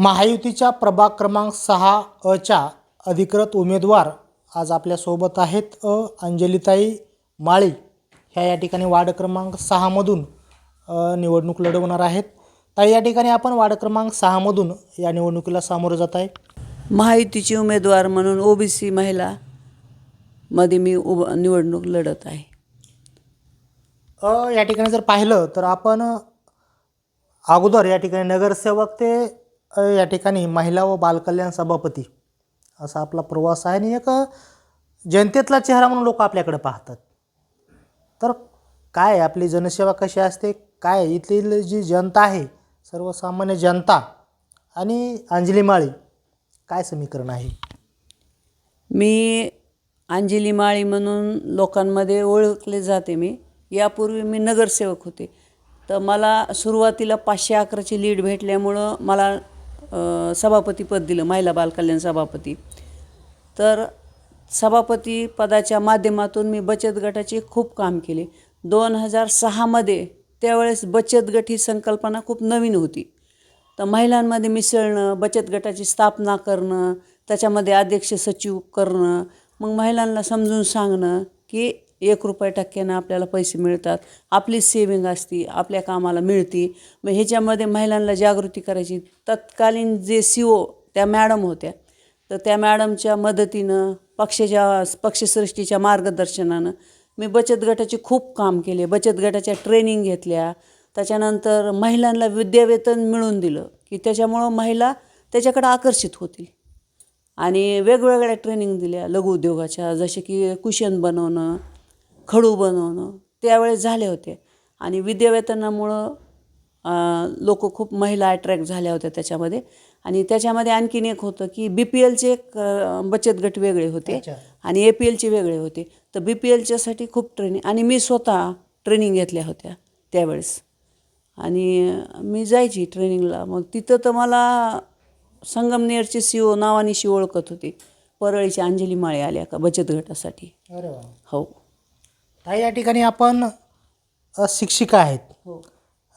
महायुतीच्या प्रभाग क्रमांक सहा अच्या अधिकृत उमेदवार आज आपल्यासोबत आहेत अ अंजलिताई माळी. ह्या या ठिकाणी वार्ड क्रमांक सहामधून निवडणूक लढवणार आहेत. ताई या ठिकाणी आपण वार्ड क्रमांक सहामधून या निवडणुकीला सामोरं जात आहे. महायुतीची उमेदवार म्हणून ओबीसी महिला मध्ये मी उभ निवडणूक लढत आहे. अ, या ठिकाणी जर पाहिलं तर आपण अगोदर या ठिकाणी नगरसेवक ते या ठिकाणी महिला व बालकल्याण सभापती. असा आपला प्रवास आहे आणि एक जनतेतला चेहरा म्हणून लोक आपल्याकडे पाहतात. तर काय आपली जनसेवा कशी असते? काय इथली जी जनता आहे सर्वसामान्य जनता आणि अंजली माळी काय समीकरण आहे? मी अंजली माळी म्हणून लोकांमध्ये ओळखले जाते मी. यापूर्वी मी नगरसेवक होते. तर मला सुरुवातीला पाचशे अकराची लीड भेटल्यामुळं मला सभापतीपद दिलं महिला बालकल्याण सभापती. तर सभापती पदाच्या माध्यमातून मी बचत गटाचे खूप काम केले. दोन हजार सहामध्ये त्यावेळेस बचत गट ही संकल्पना खूप नवीन होती. तर महिलांमध्ये मिसळणं बचत गटाची स्थापना करणं त्याच्यामध्ये अध्यक्ष सचिव करणं मग महिलांना समजून सांगणं की एक रुपये टक्क्यानं आपल्याला पैसे मिळतात. आपली सेविंग असती आपल्या कामाला मिळती. मग ह्याच्यामध्ये महिलांना जागृती करायची. तत्कालीन जे सी ओ त्या मॅडम होत्या तर त्या मॅडमच्या मदतीनं पक्षाच्या पक्षसृष्टीच्या मार्गदर्शनानं मी बचत गटाचे खूप काम केले. बचत गटाच्या ट्रेनिंग घेतल्या. त्याच्यानंतर महिलांना विद्यावेतन मिळून दिलं की त्याच्यामुळं महिला त्याच्याकडे आकर्षित होतील. आणि वेगवेगळ्या ट्रेनिंग दिल्या लघुउद्योगाच्या जसे की कुशन बनवणं खडू बनवणं त्यावेळेस झाले होते. आणि विद्यावेतनामुळं लोक खूप महिला अट्रॅक्ट झाल्या होत्या त्याच्यामध्ये. आणि त्याच्यामध्ये आणखीन एक होतं की बी पी एलचे एक बचत गट वेगळे होते. आणि ए पी एलचे वेगळे होते. तर बी पी एलच्यासाठी खूप ट्रेनिंग आणि मी स्वतः ट्रेनिंग घेतल्या होत्या त्यावेळेस. आणि मी जायची ट्रेनिंगला मग तिथं तर मला संगमनेरचे सी ओ नावानिशी ओळखत होते. परळीच्या अंजली माळे आल्या का बचत गटासाठी. हो. या ठिकाणी आपण शिक्षिका आहेत. हो.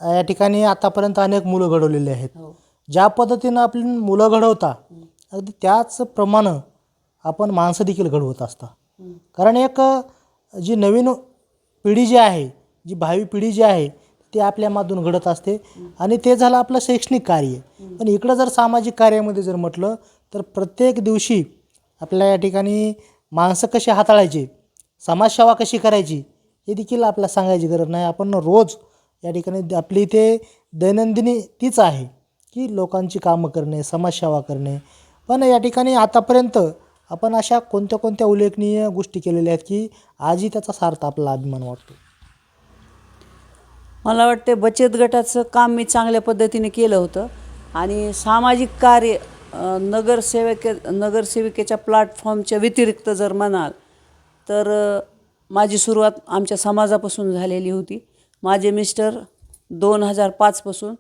या ठिकाणी आतापर्यंत अनेक मुलं घडवलेली आहेत. हो. ज्या पद्धतीनं आपली मुलं घडवता अगदी त्याचप्रमाणे आपण माणसं देखील घडवत असता. कारण एक जी नवीन पिढी जी आहे जी भावी पिढी जी आहे ती आपल्या मातून घडत असते. आणि ते झालं आपलं शैक्षणिक कार्य. पण इकडं जर सामाजिक कार्यामध्ये जर म्हटलं तर प्रत्येक दिवशी आपल्या या ठिकाणी माणसं कशी हाताळायची? समाजसेवा कशी करायची हे देखील आपल्याला सांगायची गरज नाही. आपण रोज या ठिकाणी आपली इथे दैनंदिनी तीच आहे की लोकांची कामं करणे समाजसेवा करणे. पण या ठिकाणी आतापर्यंत आपण अशा कोणत्या कोणत्या उल्लेखनीय गोष्टी केलेल्या आहेत की आजही त्याचा सार्थ आपला अभिमान वाटतो? मला वाटते बचत गटाचं काम मी चांगल्या पद्धतीने केलं होतं आणि सामाजिक कार्य नगरसेवके नगरसेविकेच्या प्लॅटफॉर्मच्या व्यतिरिक्त जर म्हणाल तर माझी सुरुवात आमच्या समाजापासून झालेली होती. माझे मिस्टर दोन हजार पाचपासून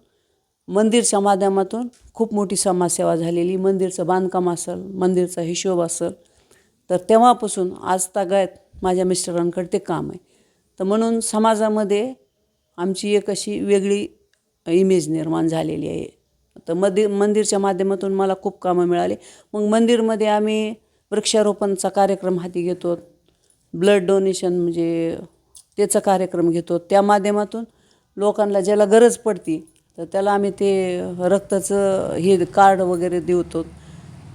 मंदिरच्या माध्यमातून खूप मोठी समाजसेवा झालेली. मंदिरचं बांधकाम असेल मंदिरचा हिशोब असेल. तर तेव्हापासून आज तागायत माझ्या मिस्टरांकडे ते काम आहे. तर म्हणून समाजामध्ये आमची एक अशी वेगळी इमेज निर्माण झालेली आहे. तर मदि मंदिरच्या माध्यमातून मला खूप कामं मिळाली. मग मंदिरमध्ये आम्ही वृक्षारोपणचा कार्यक्रम हाती घेतो. ब्लड डोनेशन म्हणजे त्याचा कार्यक्रम घेतो. त्या माध्यमातून लोकांना ज्याला गरज पडती तर त्याला आम्ही ते रक्ताचं हे कार्ड वगैरे देतो.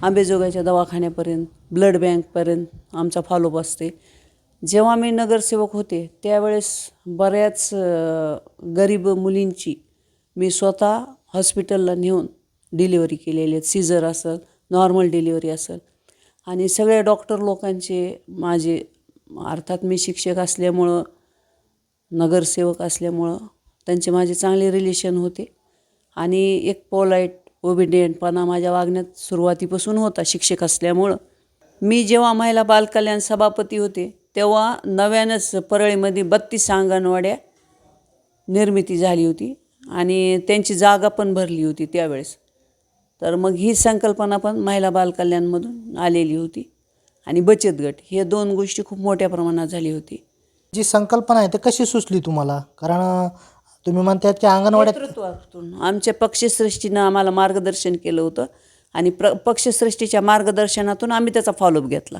आंबेजोगाईच्या दवाखान्यापर्यंत ब्लड बँकपर्यंत आमचा फॉलोअप असते. जेव्हा मी नगरसेवक होते त्यावेळेस बऱ्याच गरीब मुलींची मी स्वतः हॉस्पिटलला नेऊन डिलिव्हरी केलेली आहेत. सीझर असेल नॉर्मल डिलिव्हरी असेल. आणि सगळ्या डॉक्टर लोकांचे माझे अर्थात मी शिक्षक असल्यामुळं नगरसेवक असल्यामुळं त्यांचे माझे चांगले रिलेशन होते. आणि एक पोलाईट ओबिडियंटपणा माझ्या वागण्यात सुरुवातीपासून होता शिक्षक असल्यामुळं. मी जेव्हा महिला बालकल्याण सभापती होते तेव्हा नव्यानंच परळीमध्ये बत्तीस अंगणवाड्या निर्मिती झाली होती आणि त्यांची जागा पण भरली होती त्यावेळेस. तर मग ही संकल्पना पण महिला बालकल्याणमधून आलेली होती. आणि बचत गट हे दोन गोष्टी खूप मोठ्या प्रमाणात झाली होती. जी संकल्पना आहे ती कशी सुचली तुम्हाला? कारण तुम्ही म्हणतात की अंगणवाड्यात नेतृत्वातून आमच्या पक्षश्रेष्ठीनं आम्हाला मार्गदर्शन केलं होतं आणि प्र पक्षश्रेष्ठीच्या मार्गदर्शनातून आम्ही त्याचा फॉलोअप घेतला.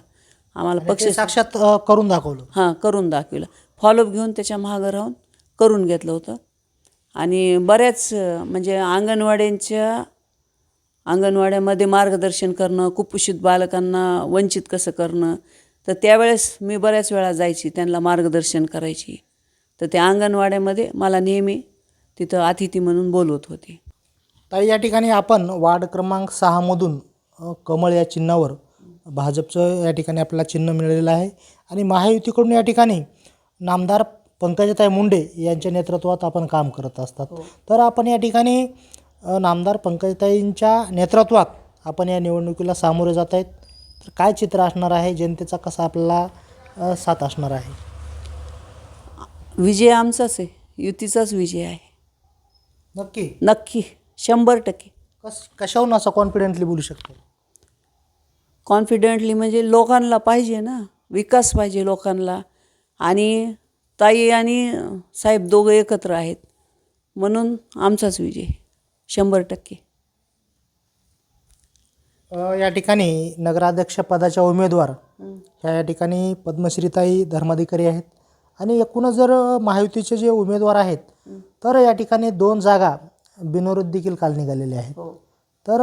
आम्हाला पक्ष ते साक्षात अ, करून दाखवलं. हां करून दाखविलं. फॉलोअप घेऊन त्याच्या मागं राहून करून घेतलं होतं. आणि बऱ्याच अं, म्हणजे अंगणवाड्यांच्या अंगणवाड्यामध्ये मार्गदर्शन करणं कुपोषित बालकांना वंचित कसं करणं तर त्यावेळेस मी बऱ्याच वेळा जायची त्यांना मार्गदर्शन करायची. तर त्या अंगणवाड्यामध्ये मला नेहमी तिथं अतिथी म्हणून बोलवत होते. तर या ठिकाणी आपण वार्ड क्रमांक सहामधून कमळ या चिन्हावर भाजपचं या ठिकाणी आपल्याला चिन्ह मिळालेलं आहे. आणि महायुतीकडून या ठिकाणी नामदार पंकजाताई मुंडे यांच्या नेतृत्वात आपण काम करत असतात. तर आपण या ठिकाणी नामदार पंकजाताईंच्या नेतृत्वात आपण या निवडणुकीला सामोरे जात आहेत. तर काय चित्र असणार आहे? जनतेचा कसा आपल्याला साथ असणार आहे? विजय आमचाच आहे. युतीचाच विजय आहे. नक्की? नक्की. शंभर टक्के. कस कशाहून असं कॉन्फिडेंटली बोलू शकतो? कॉन्फिडेंटली म्हणजे लोकांना पाहिजे ना. विकास पाहिजे लोकांना. आणि ताई आणि साहेब दोघं एकत्र आहेत. म्हणून आमचाच विजय. शंभर टक्के. या ठिकाणी नगराध्यक्ष पदाच्या उमेदवार ह्या या ठिकाणी पद्मश्रीताई धर्माधिकारी आहेत. आणि एकूणच जर महायुतीचे जे उमेदवार आहेत तर या ठिकाणी दोन जागा बिनविरोध देखील काल निघालेल्या आहेत. तर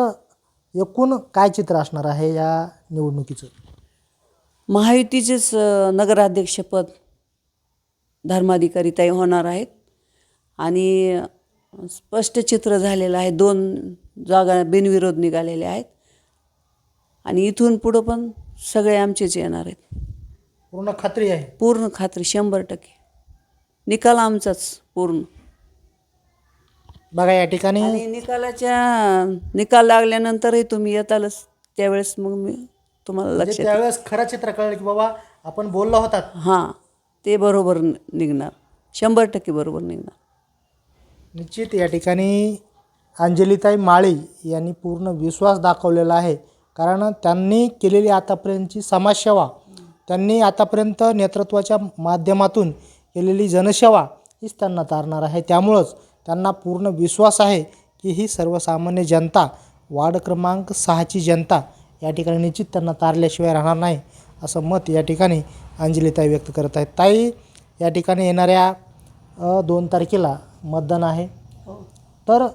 एकूण काय चित्र असणार आहे या निवडणुकीचं? महायुतीचेच नगराध्यक्षपद धर्माधिकारी ताई होणार आहेत. आणि स्पष्ट चित्र झालेलं आहे. दोन जागा बिनविरोध निघालेल्या आहेत. आणि इथून पुढं पण सगळे आमचेच येणार आहेत. पूर्ण खात्री आहे? पूर्ण खात्री शंभर टक्के. निकाल आमचाच पूर्ण. बघा या ठिकाणी. आणि निकालाच्या निकाल लागल्यानंतरही तुम्ही येतालच. त्यावेळेस मग मी तुम्हाला म्हणजे लक्षात त्यावेळेस खरं चित्र कळलं की बाबा आपण बोललो होतात. हां ते बरोबर न- निघणार. शंभर टक्के बरोबर निघणार. निश्चित या ठिकाणी अंजलीताई माळी यांनी पूर्ण विश्वास दाखवलेला आहे. कारण त्यांनी केलेली आतापर्यंतची समाजसेवा त्यांनी आतापर्यंत नेतृत्वाच्या माध्यमातून केलेली जनसेवा हीच त्यांना तारणार आहे. त्यामुळंच त्यांना पूर्ण विश्वास आहे की ही सर्वसामान्य जनता वार्ड क्रमांक सहाची जनता या ठिकाणी निश्चित त्यांना तारल्याशिवाय राहणार नाही असं मत या ठिकाणी अंजलीताई व्यक्त करत आहेत. ताई या ठिकाणी येणाऱ्या दोन तारखेला मतदान आहे. तर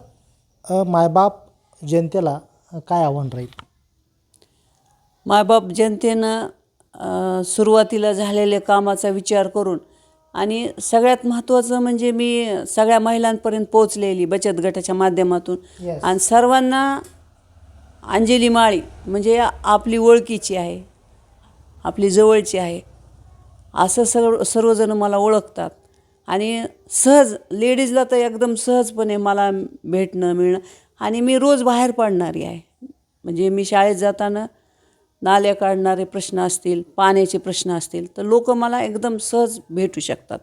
अ, मायबाप जनतेला काय आव्हान राहील? मायबाप जनतेनं सुरुवातीला झालेल्या कामाचा विचार करून आणि सगळ्यात महत्त्वाचं म्हणजे मी सगळ्या महिलांपर्यंत पोचलेली बचत गटाच्या माध्यमातून. Yes. आणि सर्वांना अंजली माळी म्हणजे आपली ओळखीची आहे आपली जवळची आहे. असं सर्व सर्वजण मला ओळखतात. आणि सहज लेडीजला तर एकदम सहजपणे मला भेटणं मिळणं. आणि मी रोज बाहेर पडणारी आहे. म्हणजे मी शाळेत जाताना नाल्या काढणारे प्रश्न असतील पाण्याचे प्रश्न असतील तर लोक मला एकदम सहज भेटू शकतात.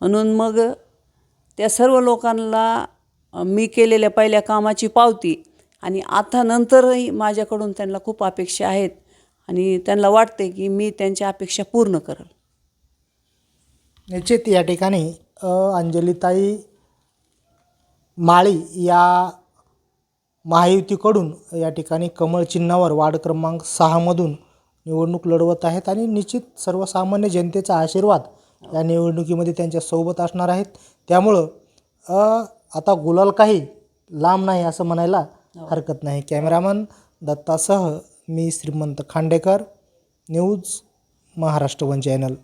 म्हणून मग त्या सर्व लोकांना मी केलेल्या पहिल्या कामाची पावती आणि आता नंतरही माझ्याकडून त्यांना खूप अपेक्षा आहेत आणि त्यांना वाटते की मी त्यांच्या अपेक्षा पूर्ण करेल. निश्चित या ठिकाणी अंजलीताई माळी या महायुतीकडून या ठिकाणी कमळ चिन्हावर वार्ड क्रमांक सहामधून निवडणूक लढवत आहेत आणि निश्चित सर्वसामान्य जनतेचा आशीर्वाद या निवडणुकीमध्ये त्यांच्यासोबत असणार आहेत. त्यामुळं आता गुलाल काही लांब नाही असं म्हणायला हरकत नाही. कॅमेरामन दत्तासह मी Shrimant Khandekar news Maharashtra one channel.